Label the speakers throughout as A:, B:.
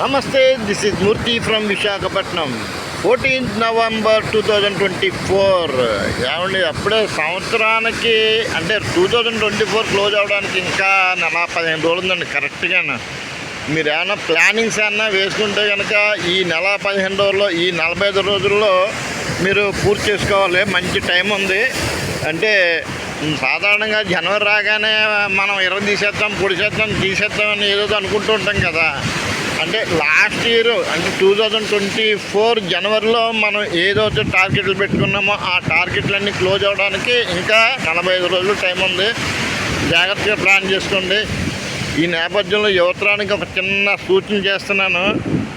A: నమస్తే this is Murthy from Visakhapatnam fourteenth November two thousand twenty four ఏమండి అప్పుడే సంవత్సరానికి అంటే two thousand twenty four close అవడానికి ఇంకా నెల పదిహేను రోజులు ఉందండి కరెక్ట్గా మీరు ఏమైనా ప్లానింగ్స్ ఏమన్నా వేసుకుంటే కనుక ఈ నెల పదిహేను రోజుల్లో ఈ నలభై ఐదు రోజుల్లో మీరు పూర్తి చేసుకోవాలి మంచి టైం ఉంది. అంటే సాధారణంగా జనవరి రాగానే మనం ఇరవై తీసేద్దాం పొడిసేద్దాం తీసేద్దాం అని ఏదో అనుకుంటూ ఉంటాం కదా. అంటే లాస్ట్ ఇయర్ అంటే టూ థౌజండ్ ట్వంటీ ఫోర్ జనవరిలో మనం ఏదైతే టార్గెట్లు పెట్టుకున్నామో ఆ టార్గెట్లన్నీ క్లోజ్ అవ్వడానికి ఇంకా నలభై ఐదు రోజులు టైం ఉంది. జాగ్రత్తగా ప్లాన్ చేసుకోండి. ఈ నేపథ్యంలో యువతరానికి ఒక చిన్న సూచన చేస్తున్నాను.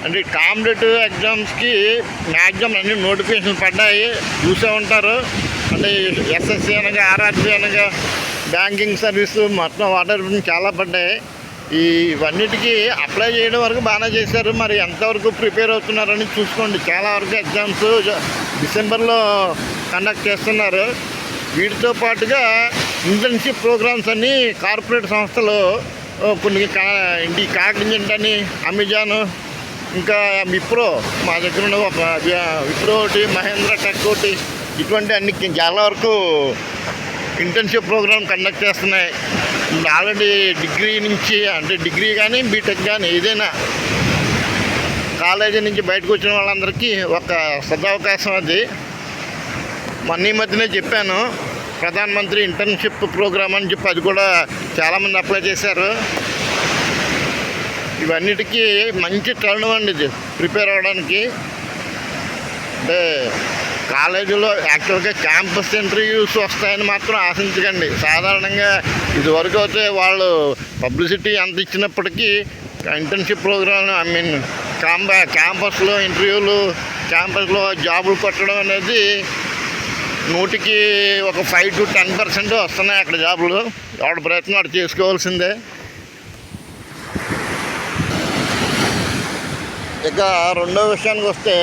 A: అంటే కాంపిటేటివ్ ఎగ్జామ్స్కి మ్యాక్సిమం అన్ని నోటిఫికేషన్ పడ్డాయి. చూసే ఉంటారు. అంటే ఎస్ఎస్సి అనగా ఆర్ఆర్సీ అనగా బ్యాంకింగ్ సర్వీసు మొత్తం వాటర్ చాలా పడ్డాయి. ఈ ఇవన్నిటికీ అప్లై చేయడం వరకు బాగానే చేశారు. మరి ఎంతవరకు ప్రిపేర్ అవుతున్నారని చూసుకోండి. చాలా వరకు ఎగ్జామ్స్ డిసెంబర్లో కండక్ట్ చేస్తున్నారు. వీటితో పాటుగా ఇంటర్న్షిప్ ప్రోగ్రామ్స్ అన్నీ కార్పొరేట్ సంస్థలు కొన్ని కా ఇంటి కాగ్నిజెంట్ అని అమెజాన్ ఇంకా విప్రో మా దగ్గర ఉన్న ఒక విప్రో ఒకటి మహేంద్ర టెక్ ఒకటి ఇటువంటి అన్ని చాలా వరకు ఇంటర్న్షిప్ ప్రోగ్రామ్ కండక్ట్ చేస్తున్నాయి. ఆల్రెడీ డిగ్రీ నుంచి అంటే డిగ్రీ కానీ బీటెక్ కానీ ఏదైనా కాలేజీ నుంచి బయటకు వచ్చిన వాళ్ళందరికీ ఒక సదవకాశం అది. మొన్న ఈ మధ్యనే చెప్పాను ప్రధాన మంత్రి ఇంటర్న్షిప్ ప్రోగ్రామ్ అని చెప్పి అది కూడా చాలామంది అప్లై చేశారు. ఇవన్నిటికీ మంచి టర్న్ అండి ఇది ప్రిపేర్ అవ్వడానికి అంటే కాలేజీలో యాక్చువల్గా క్యాంపస్ ఇంటర్వ్యూస్ వస్తాయని మాత్రం ఆశించకండి. సాధారణంగా ఇదివరకు అయితే వాళ్ళు పబ్లిసిటీ అంత ఇచ్చినప్పటికీ internship program I mean camp క్యాంపస్లో ఇంటర్వ్యూలు క్యాంపస్లో జాబులు కొట్టడం అనేది నూటికి ఒక ఫైవ్ టు టెన్ పర్సెంట్ వస్తున్నాయి అక్కడ జాబులు. ఎవడ ప్రయత్నం అటు చేసుకోవాల్సిందే. ఇక రెండో విషయానికి వస్తే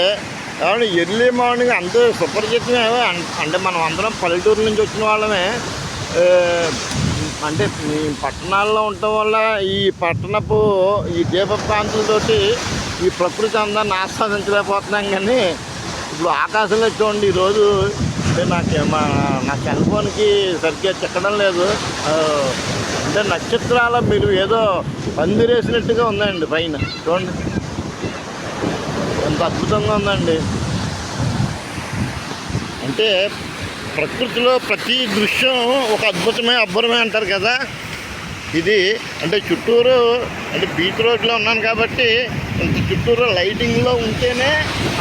A: కాబట్టి ఎర్లీ మార్నింగ్ అంతే సుపరిచితమే అంటే మనం అందరం పల్లెటూరు నుంచి వచ్చిన వాళ్ళమే. అంటే ఈ పట్టణాల్లో ఉండటం వల్ల ఈ పట్టణపు ఈ దీపకాంతులతోటి ఈ ప్రకృతి అందాన్ని ఆస్వాదించలేకపోతున్నాం కానీ ఇప్పుడు ఆకాశంలో చూడండి ఈరోజు నాకు మా నా సెల్ ఫోన్కి సరిగ్గా చెక్కడం లేదు. అంటే నక్షత్రాల మీరు ఏదో పందిరేసినట్టుగా ఉందండి పైన. చూడండి. ఎంత అద్భుతంగా ఉందండి. అంటే ప్రకృతిలో ప్రతి దృశ్యం ఒక అద్భుతమే అబ్బురమే అంటారు కదా. ఇది అంటే చుట్టూరు అంటే బీచ్ రోడ్లో ఉన్నాను కాబట్టి ఇంత చుట్టూరు లైటింగ్లో ఉంటేనే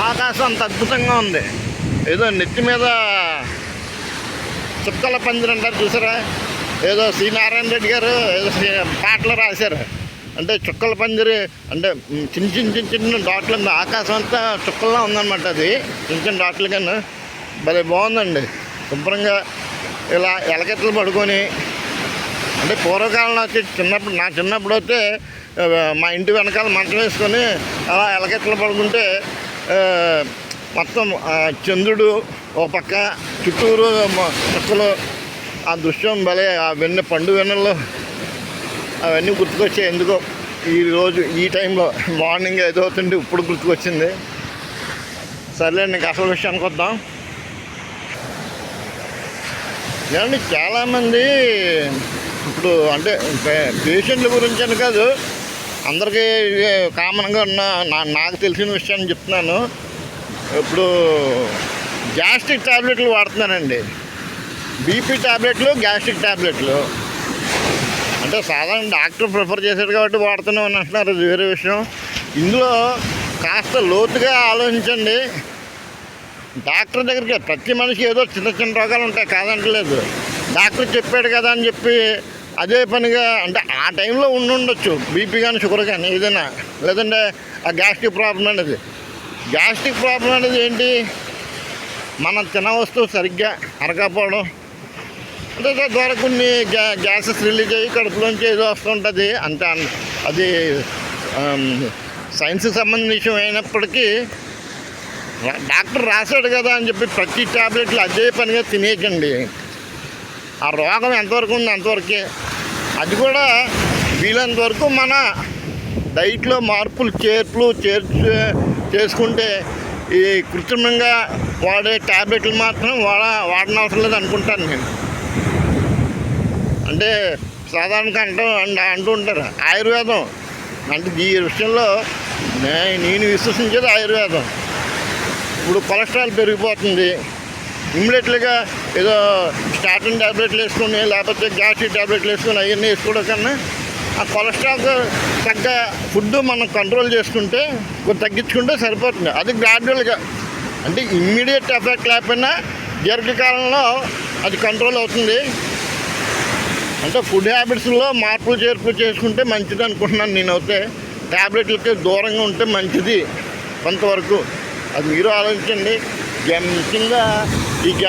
A: ఆకాశం అంత అద్భుతంగా ఉంది. ఏదో నెత్తి మీద చుక్కల పందిరంటారు చూసారా? ఏదో సి నారాయణ రెడ్డి గారు ఏదో పాటలు రాశారు. అంటే చుక్కల పందిరి అంటే చిన్న చిన్న చిన్న చిన్న డాట్లు ఉంది. ఆకాశం అంతా చుక్కల్లా ఉందన్నమాట అది చిన్న చిన్న డాట్లు కన్నా భలే బాగుందండి శుభ్రంగా ఇలా ఎలకెట్లు పడుకొని అంటే పూర్వకాలంలో వచ్చి చిన్నప్పుడు నా చిన్నప్పుడు అయితే మా ఇంటి వెనకాల మంటలు వేసుకొని అలా ఎలకెట్లు పడుకుంటే మొత్తం చంద్రుడు ఒక పక్క చుట్టూరు చుక్కలు ఆ దృశ్యం భలే ఆ వెన్న పండు వెన్నెల్లో అవన్నీ గుర్తుకొచ్చాయి ఎందుకో ఈరోజు ఈ టైంలో మార్నింగ్ ఏదో అవుతుంటే ఇప్పుడు గుర్తుకొచ్చింది. సర్లే నీకు అసలు విషయానికి వద్దాం. ఏమండి చాలామంది ఇప్పుడు అంటే పేషెంట్ల గురించి అని కాదు అందరికీ కామన్గా ఉన్న నా నాకు తెలిసిన విషయాన్ని చెప్తున్నాను. ఇప్పుడు గ్యాస్ట్రిక్ టాబ్లెట్లు వాడుతున్నానండి. బీపీ టాబ్లెట్లు గ్యాస్ట్రిక్ టాబ్లెట్లు. అంటే సాధారణ డాక్టర్ ప్రిఫర్ చేశాడు కాబట్టి వాడుతున్నాం అని అంటున్నారు అది వేరే విషయం. ఇందులో కాస్త లోతుగా ఆలోచించండి. డాక్టర్ దగ్గరికి ప్రతి మనిషి ఏదో చిన్న చిన్న రోగాలు ఉంటాయి కాదంటలేదు. డాక్టర్ చెప్పాడు కదా అని చెప్పి అదే పనిగా అంటే ఆ టైంలో ఉండుండొచ్చు బీపీ కానీ షుగర్ కానీ ఏదైనా. లేదంటే ఆ గ్యాస్ట్రిక్ ప్రాబ్లం అనేది. గ్యాస్ట్రిక్ ప్రాబ్లం అనేది ఏంటి? మనం తిన వస్తువు సరిగ్గా అరగకపోవడం అంటే దాని ద్వారా కొన్ని గ్యా గ్యాసెస్ రిలీజ్ అయ్యి కడుపులోంచి ఏదో వస్తుంటుంది. అంతే అది సైన్స్కి సంబంధించిన విషయం అయినప్పటికీ డాక్టర్ రాశాడు కదా అని చెప్పి ప్రతి టాబ్లెట్లు అదే పనిగా తినేయకండి. ఆ రోగం ఎంతవరకు ఉంది అంతవరకే. అది కూడా వీలంత వరకు మన డైట్లో మార్పులు చేర్పులు చేర్చు చేసుకుంటే ఈ కృత్రిమంగా వాడే ట్యాబ్లెట్లు మాత్రం వాడ వాడనవసరం లేదు అనుకుంటాను నేను. అంటే సాధారణంగా అంటూ అండ్ అంటూ ఉంటారు. ఆయుర్వేదం. అంటే ఈ విషయంలో నేను విశ్వసించేది ఆయుర్వేదం. ఇప్పుడు కొలెస్ట్రాల్ పెరిగిపోతుంది. ఇమ్మీడియట్లీగా ఏదో స్టార్టింగ్ ట్యాబ్లెట్లు వేసుకొని లేకపోతే గ్యాస్ట్రిక్ ట్యాబ్లెట్లు వేసుకుని అవన్నీ వేసుకోవడం కన్నా ఆ కొలెస్ట్రాల్ తగ్గ ఫుడ్ మనం కంట్రోల్ చేసుకుంటే తగ్గించుకుంటే సరిపోతుంది. అది గ్రాడ్యువల్గా. అంటే ఇమ్మీడియట్ ఎఫెక్ట్ లేకపోయినా దీర్ఘకాలంలో అది కంట్రోల్ అవుతుంది. అంటే ఫుడ్ హ్యాబిట్స్లో మార్పులు చేర్పులు చేసుకుంటే మంచిది అనుకుంటున్నాను నేనైతే. ట్యాబ్లెట్లకి దూరంగా ఉంటే మంచిది కొంతవరకు. అది మీరు ఆలోచించండి. ఇక ముఖ్యంగా ఇక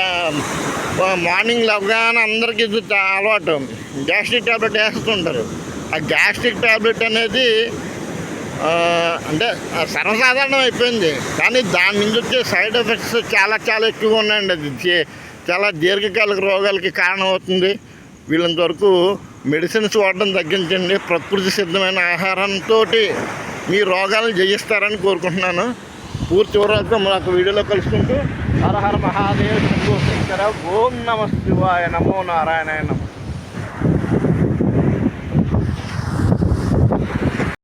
A: మార్నింగ్ లేవగానే అందరికీ ఇది అలవాటు. గ్యాస్ట్రిక్ ట్యాబ్లెట్ వేస్తుంటారు. ఆ గ్యాస్ట్రిక్ ట్యాబ్లెట్ అనేది అంటే సర్వసాధారణం అయిపోయింది. కానీ దాని నుంచి వచ్చే సైడ్ ఎఫెక్ట్స్ చాలా చాలా ఎక్కువగా ఉన్నాయండి. అది చే- చాలా దీర్ఘకాలిక రోగాలకి కారణం అవుతుంది వీళ్ళంత వరకు మెడిసిన్స్ వాడడం తగ్గించండి. ప్రకృతి సిద్ధమైన ఆహారంతో మీ రోగాలను జయిస్తారని కోరుకుంటున్నాను. పూర్తి వివరాలతో మరొక వీడియోలో కలుసుకుంటూ హర హర మహాదేవ్ శంభో శంకర ఓం నమ శివాయ నమో నారాయణ నమో.